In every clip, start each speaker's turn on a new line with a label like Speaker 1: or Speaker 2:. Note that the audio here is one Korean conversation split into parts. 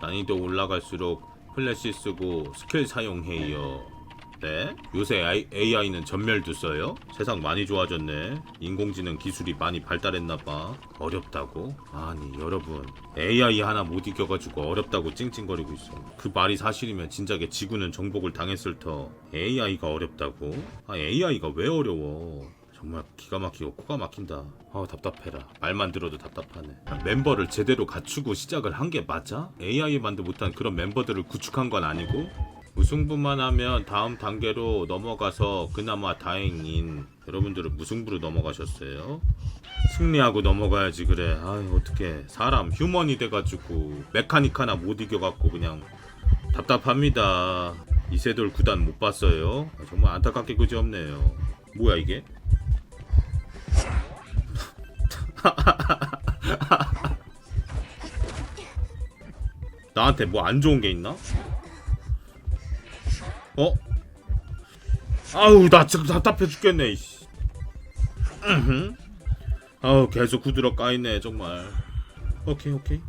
Speaker 1: 난이도 올라갈수록 플래시 쓰고 스킬 사용해요. 네? 요새 AI는 전멸도 써요? 세상 많이 좋아졌네. 인공지능 기술이 많이 발달했나봐. 어렵다고? 아니, 여러분. AI 하나 못 이겨가지고 어렵다고 찡찡거리고 있어. 그 말이 사실이면 진작에 지구는 정복을 당했을 터. AI가 어렵다고? 아, AI가 왜 어려워? 정말 기가 막히고 코가 막힌다. 아 답답해라. 말만 들어도 답답하네. 멤버를 제대로 갖추고 시작을 한 게 맞아? AI만도 못한 그런 멤버들을 구축한 건 아니고? 무승부만 하면 다음 단계로 넘어가서 그나마 다행인 여러분들은 무승부로 넘어가셨어요? 승리하고 넘어가야지 그래. 아이 어떻게 사람 휴먼이 돼가지고 메카닉 하나 못 이겨갖고 그냥 답답합니다. 이세돌 구단 못 봤어요? 아, 정말 안타깝게 그지없네요. 뭐야 이게? 나한테 뭐 안 좋은 게 있나? 어? 아우 나 지금 답답해 죽겠네 이씨. 아우 계속 구드러 까이네 정말 오케이 오케이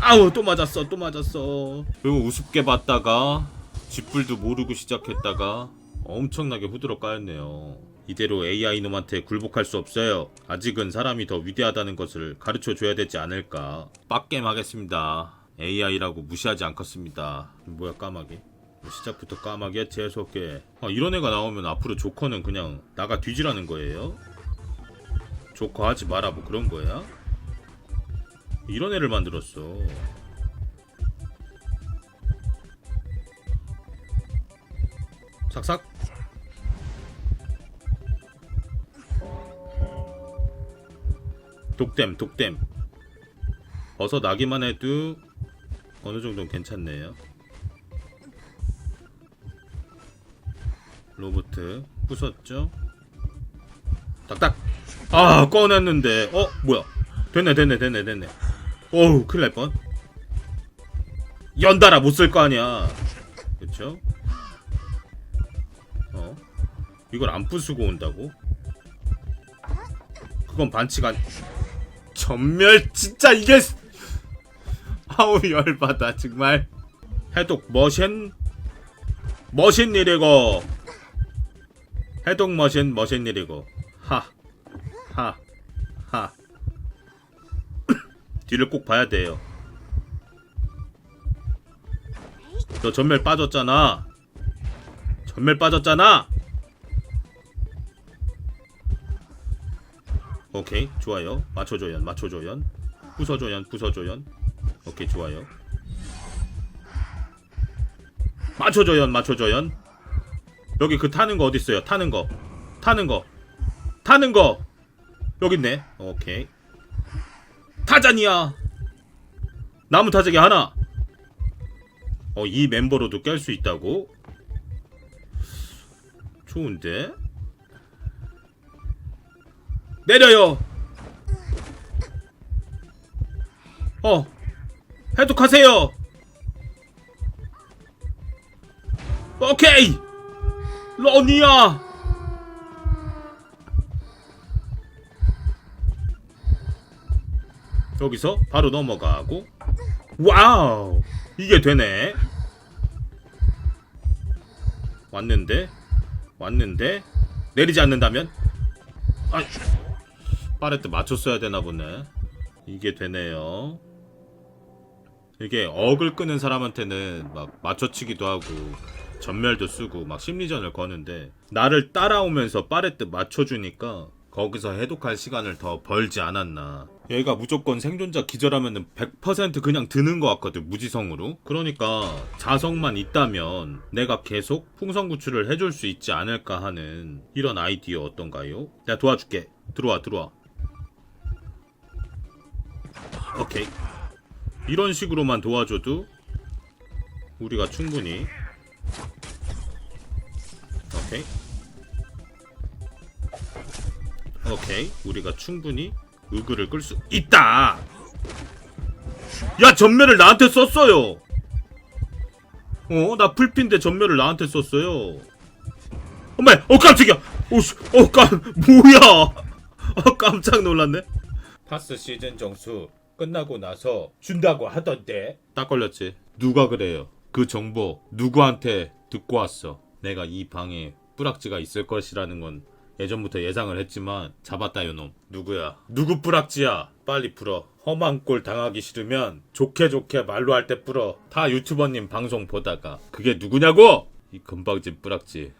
Speaker 1: 아우 또 맞았어 또 맞았어 그리고 우습게 봤다가 쥐뿔도 모르고 시작했다가 엄청나게 후드러 까였네요 이대로 AI 놈한테 굴복할 수 없어요. 아직은 사람이 더 위대하다는 것을 가르쳐 줘야 되지 않을까. 빡겜 하겠습니다. AI라고 무시하지 않겠습니다. 뭐야 까마귀? 시작부터 까마귀야 재수없게. 아, 이런 애가 나오면 앞으로 조커는 그냥 나가 뒤지라는 거예요? 조커 하지 마라 뭐 그런 거야? 이런 애를 만들었어. 삭삭 독댐 독댐. 버섯 나기만 해도 어느 정도는 괜찮네요. 로보트 부쉈죠? 딱딱. 아 꺼냈는데. 어 뭐야? 됐네 됐네 됐네 됐네. 어우 큰일 날 뻔. 연달아 못 쓸 거 아니야. 그쵸? 어? 이걸 안 부수고 온다고? 그건 반칙 아니 전멸 진짜 이게 아우 열받아 정말 해독 머신 머신 일이고 해독 머신 머신 일이고 하 하, 하. 뒤를 꼭 봐야 돼요. 너 전멸 빠졌잖아. 전멸 빠졌잖아. 오케이, 좋아요. 맞춰줘, 연, 맞춰줘, 연. 부숴줘, 연, 부숴줘, 연. 오케이, 좋아요. 맞춰줘, 연, 맞춰줘, 연. 여기 그 타는 거 어딨어요? 타는 거. 타는 거. 타는 거. 여기 있네. 오케이. 타잔이야. 나무 타자기 하나. 어, 이 멤버로도 깰 수 있다고? 좋은데? 내려요. 어. 해독하세요. 오케이. 러니야. 여기서 바로 넘어가고 와우 이게 되네 왔는데 왔는데 내리지 않는다면 아 빠레트 맞췄어야 되나 보네 이게 되네요 이게 억을 끄는 사람한테는 막 맞춰치기도 하고 전멸도 쓰고 막 심리전을 거는데 나를 따라오면서 빠레트 맞춰주니까 거기서 해독할 시간을 더 벌지 않았나. 얘가 무조건 생존자 기절하면은 100% 그냥 드는 것 같거든, 무지성으로. 그러니까 자성만 있다면 내가 계속 풍선 구출을 해줄 수 있지 않을까 하는 이런 아이디어 어떤가요? 내가 도와줄게. 들어와, 들어와. 오케이. 이런 식으로만 도와줘도 우리가 충분히. 오케이. 오케이. 우리가 충분히 의그를 끌 수 있다. 야 전멸을 나한테 썼어요. 어 나 풀핀데 전멸을 나한테 썼어요. 어메 어 깜짝이야. 오씨 어깜 뭐야. 어 깜짝 놀랐네. 파스 시즌 정수 끝나고 나서 준다고 하던데. 딱 걸렸지. 누가 그래요? 그 정보 누구한테 듣고 왔어? 내가 이 방에 뿌락지가 있을 것이라는 건 예전부터 예상을 했지만 잡았다 요놈. 누구야? 누구 뿌락지야? 빨리 풀어. 험한 꼴 당하기 싫으면 좋게 좋게 말로 할 때 풀어. 다 유튜버님 방송 보다가. 그게 누구냐고? 이 금방진 뿌락지.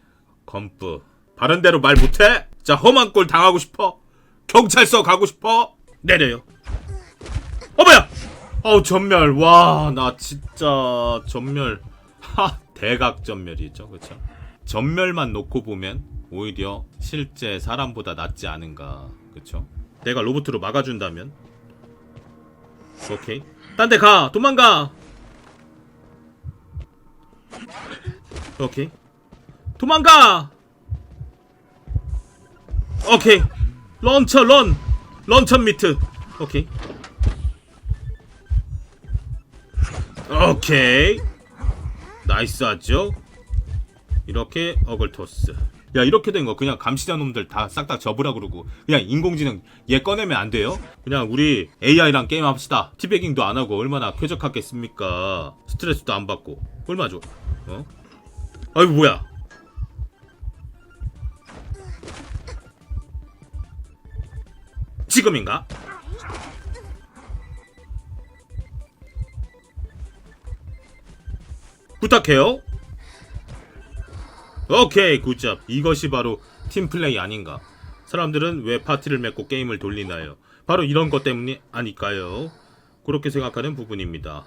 Speaker 1: 건뿌 바른 대로 말 못해? 자 험한 꼴 당하고 싶어? 경찰서 가고 싶어? 내려요 어 뭐야? 어우 전멸. 와 나 진짜 전멸. 하 대각 전멸이죠. 그쵸? 전멸만 놓고 보면 오히려 실제 사람보다 낫지 않은가. 그쵸? 내가 로봇으로 막아준다면? 오케이. 딴 데 가! 도망가! 오케이. 도망가! 오케이. 런처 런! 런처 미트. 오케이 오케이. 나이스 하죠? 이렇게 어글토스. 야 이렇게 된 거 그냥 감시자 놈들 다 싹 다 접으라 그러고 그냥 인공지능 얘 꺼내면 안 돼요? 그냥 우리 AI랑 게임 합시다. 티베깅도 안 하고 얼마나 쾌적하겠습니까? 스트레스도 안 받고. 얼마 줘? 어? 아이고 뭐야? 지금인가? 부탁해요. 오케이 굿잡. 이것이 바로 팀플레이 아닌가. 사람들은 왜 파티를 맺고 게임을 돌리나요? 바로 이런 것 때문이 아닐까요? 그렇게 생각하는 부분입니다.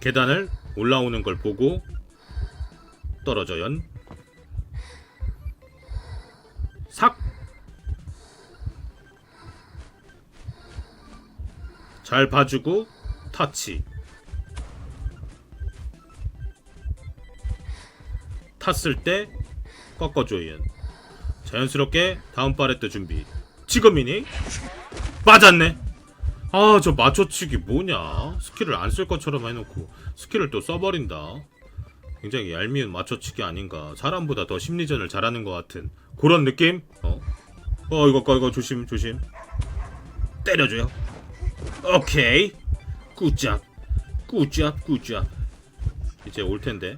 Speaker 1: 계단을 올라오는 걸 보고 떨어져연 잘 봐주고 타치. 탔을 때 꺾어줘요 자연스럽게 다음 바레트 준비. 지금이니? 맞았네. 아 저 맞춰치기 뭐냐? 스킬을 안 쓸 것처럼 해놓고 스킬을 또 써버린다. 굉장히 얄미운 맞춰치기 아닌가. 사람보다 더 심리전을 잘하는 것 같은 그런 느낌? 어, 어 이거 이거 조심 조심. 때려줘요 오케이. 굿잡. 굿잡 굿잡. 이제 올 텐데.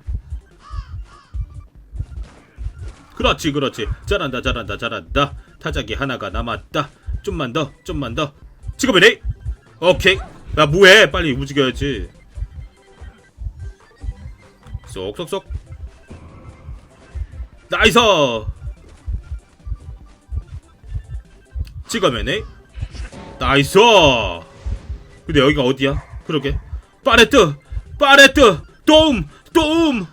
Speaker 1: 그렇지 그렇지. 잘한다 잘한다 잘한다. 타작이 하나가 남았다. 좀만 더 좀만 더. 지금이네 오케이. 야 뭐해? 빨리 움직여야지. 쏙쏙쏙. 나이스! 찍어매네 나이스 근데 여기가 어디야? 그러게. 파레트! 파레트! 도움! 도움!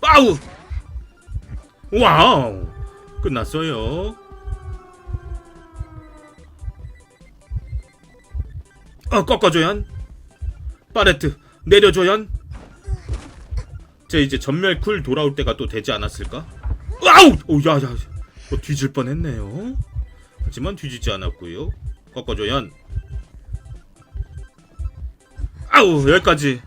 Speaker 1: 빠우! 와우! 끝났어요. 어 꺾어줘연. 파레트 내려줘연. 제 이제 전멸 쿨 돌아올 때가 또 되지 않았을까? 아우! 오 야 야. 뭐 뒤질 뻔 했네요. 하지만 뒤지지 않았고요. 꺾어줘연 아우 여기까지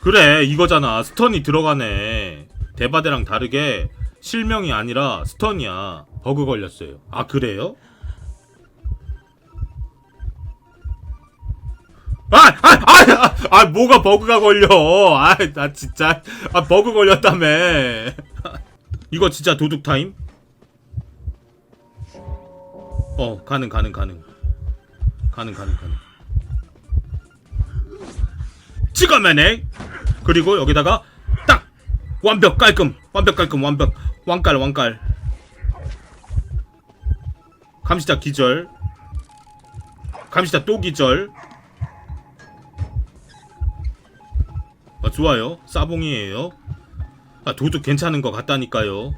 Speaker 1: 그래 이거잖아 스턴이 들어가네 대바대랑 다르게 실명이 아니라 스턴이야 버그 걸렸어요 아 그래요? 아! 아! 아! 아! 뭐가 버그가 걸려 아 나 진짜 아 버그 걸렸다며 이거 진짜 도둑 타임? 어 가능 가능 가능 가능 가능 가능 찍어매네. 그리고 여기다가 딱! 완벽 깔끔. 완벽 깔끔 완벽. 왕깔 왕깔. 감시자 기절. 감시자 또 기절. 아, 좋아요. 싸봉이에요. 아 도둑 괜찮은 것 같다니까요